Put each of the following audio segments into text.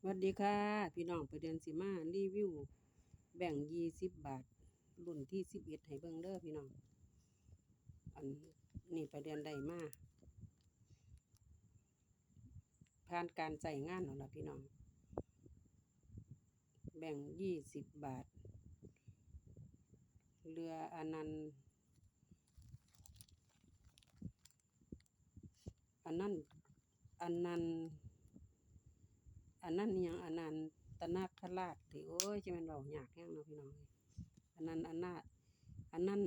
สวัสดีค่ะ พี่น้องประเดือนสิมารีวิว แบ่งยี่สิบบาท รุ่นที่สิบเอ็ดให้เบิ่งเด้อพี่น้อง อันนี้ประเดือนได้มาผ่านการใส่งานแล้วล่ะพี่น้อง แบ่งยี่สิบบาท เรืออนันต์อันนั้นอันนั้น อันนั้นยังอันนั้นตนาคราชติโอ้ยจะแม่นเว้ายากแฮงเนาะพี่น้องอันนั้นอันนาอันนั้น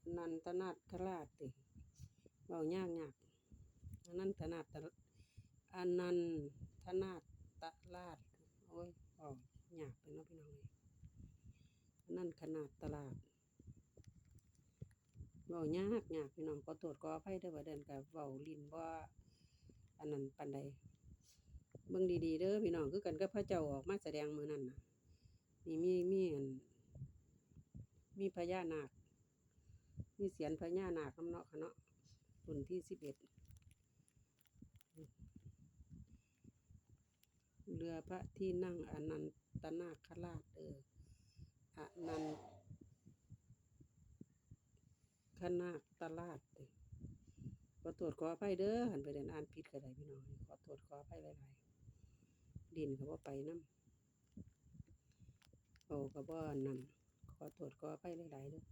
อันนั้นตนาคราชติเว้ายากยากอันนั้นตนาตอันนั้นธนาตราชโอ้ยเว้ายากไปเนาะพี่น้องอันนั้นขนาดตลาด เว้ายากยากพี่น้องขอโทษขออภัยเด้อว่เดินกับเว้าลินบ่อันนั้นปานใดเบิ่งดีๆเด้อพี่น้องคือกันกับพระเจ้าออกมาแสดงมือนั้นน่ะนี่มีมีอันมีพญานาค มีเสียนพญานาคนำเนาะค่ะเนาะรุ่นที่สิบเอ็ดเรือพระที่นั่งอนันตนาคราชเอออนัน คณะตลาดเด้ขอโทษขออภัยเด้อหันไปเรียนอ่านผิดก็ได้พี่น้องขอโทษขออภัยหลายๆดินก็บ่ไปน้ำโอ้ก็บ่นั่นขอโทษขออภัยหลายๆเด้อ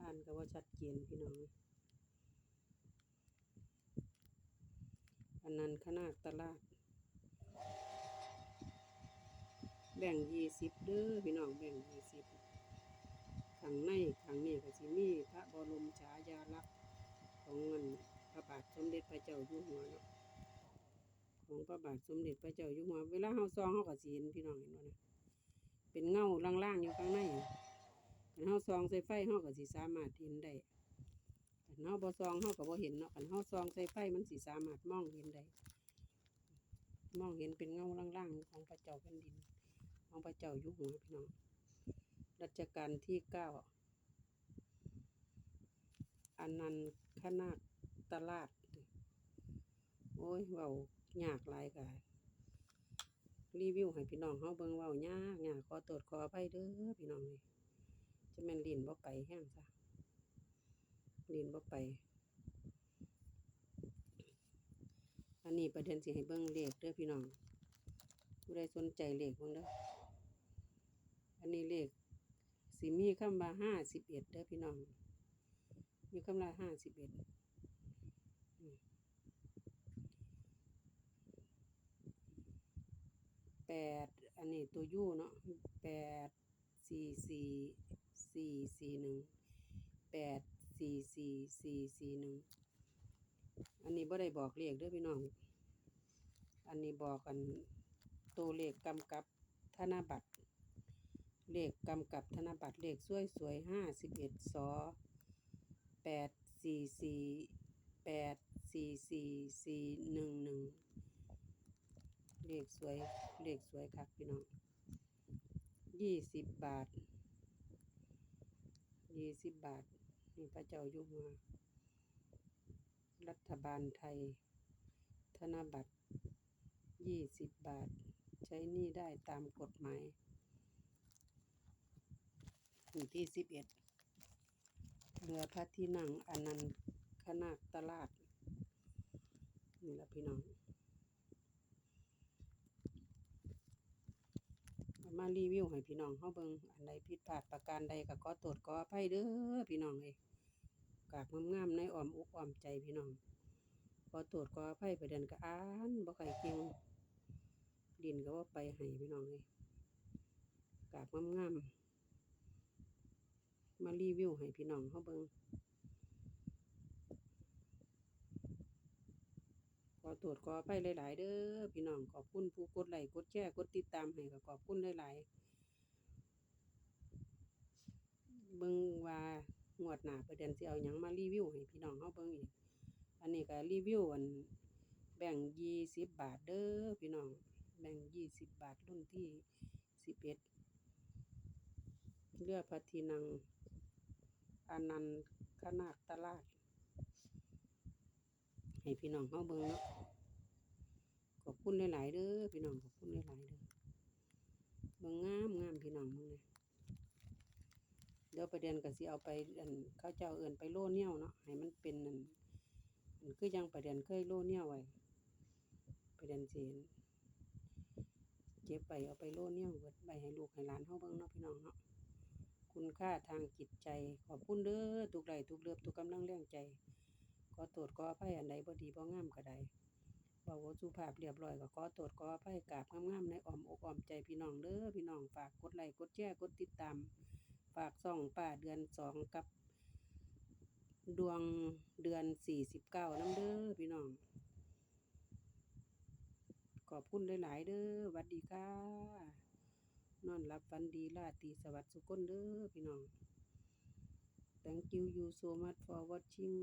อ่านก็บ่ชัดเจนพี่น้องอันนั้นคณะตลาดแบ่งยี่สิบเด้อพี่น้องแบ่งยี่สิบางในข้างนี้ก็สิมีพระบรมฉายาลักษณ์ของเงินพระบาทสมเด็จพระเจ้าอยู่หัวเนาะของพระบาทสมเด็จพระเจ้าอยู่หัวเวลาเฮาส่องเฮาก็สิเห็นพี่น้องเห็นบ่นะเป็นเงาล่างๆอยู่ข้างในคันเฮาส่องใส่ไฟเฮาก็สิสามารถเห็นได้คันเฮาบ่ส่องเฮาก็บ่เห็นเนาะคันเฮาส่องใส่ไฟมันสิสามารถมองเห็นได้มองเห็นเป็นเงาล่างๆของพระเจ้าแผ่นดินของพระเจ้าอยู่หัวพี่น้อง รัชกาลที่เก้าอันนันคณะตลาด โอ้ยเว้ายากหลายกายรีวิวให้พี่น้องเฮาเบิ่งเว้ายากยากขอโทษขออภัยเด้อพี่น้องเอ้ยจะแม่นลิ้นบ่ไปแฮงซะลิ้นบ่ไป อันนี้ประเด็นสิให้เบิ่งเลขเด้อพี่น้องผู้ใดสนใจเลขเบิ่งเด้ออันนี้เลข สิมีคำว่าห้าสิบเอ็ดเด้อพี่น้อง มีคำว่าห้าสิบเอ็ดแปดอันนี้ตัวยู่เนาะแปดสี่สี่สี่สี่หนึ่งแปดสี่สี่สี่สี่หนึ่งอันนี้บ่ได้บอกเลขเด้อพี่น้อง อันนี้บอกกันตัวเลขกำกับธนบัตร เลขกำกับธนบัตรเลขสวยสวยห้าสิบเอ็ดสอแปดสี่สี่แปดสี่สี่สี่หนึ่งหนึ่งเลขสวยเลขสวยครับพี่น้องยี่สิบบาทยี่สิบบาทนี่พระเจ้าอยู่หัวรัฐบาลไทย ธนบัตรยี่สิบบาท ใช้หนี้ได้ตามกฎหมาย ถึงที่สิบเอ็ดเรือพระที่นั่งอนันต์คณาตลาด นี่ละพี่น้องมารีวิวให้พี่น้องเขาเบิงอันใดผิดพลาดประการใดก็ขอโทษขออภัยเด้อพี่น้องเอ้กากงามๆในอ้อมอกอ้อมใจพี่น้องขอโทษขออภัยไปเดินก็อ่านบ่ค่เก่งดินก็ว่าไปให้พี่น้องเอ้กากงามๆ มารีวิวให้พี่น้องเขาเบิงขอตรวจขอไปหลาย ๆ เด้อพี่น้องขอบคุณผู้กดไลค์กดแชร์กดติดตามให้ก็ขอบคุณหลาย ๆ เบิ่งว่างวดหน้าประเด็นสิเอาหยังมารีวิวให้พี่น้องเขาเบิ่งอีก อันนี้ก็รีวิวอันแบ่งยี่สิบบาทเด้อพี่น้อง แบ่งยี่สิบบาทรุ่นที่สิบเอ็ดเรือพระที่นั่ง อนันต์คณาตลาด ให้พี่น้องเฮาเบิ่งเนาะขอบคุณหลาย ๆเด้อพี่น้องขอบคุณหลาย ๆเด้อเบิ่งงามงามพี่น้องมึงเนี่ยเดี๋ยวประเด็นก็สิเอาไปอันเขาเจ้าเอิ้นไปโลเนี่ยวเนาะให้มันเป็นนั่นมันคือยังประเด็นเคยโลเนี่ยวไว้ประเด็นสิเก็บไปเอาไปโลเนี่ยวเบิดไปให้ลูกให้หลานเฮาเบิ่งเนาะพี่น้องเนาะ คุณค่าทางจิตใจ ขอบคุณเด้อทุกไหลทุกเลือบทุกกำลังแรงใจ ขอโทษขออภัยอันใดบ่ดีบ่งามก็ได้บ่บ่สุภาพเรียบร้อยก็ขอโทษขออภัยกราบงามๆในอ้อมอกอ้อมใจพี่น้องเด้อพี่น้องฝากกดไลค์กดแชร์กดติดตาม ฝากส่องป้าเดือนสองกับ ดวงเดือนสี่สิบเก้าน้ำเด้อพี่น้อง ขอบคุณหลายๆเด้อหวัดดีค่ะ อนรับฟันดีลาตีสวัสดิ์สุขคนเด้อพี่น้อง thank you you so much for watching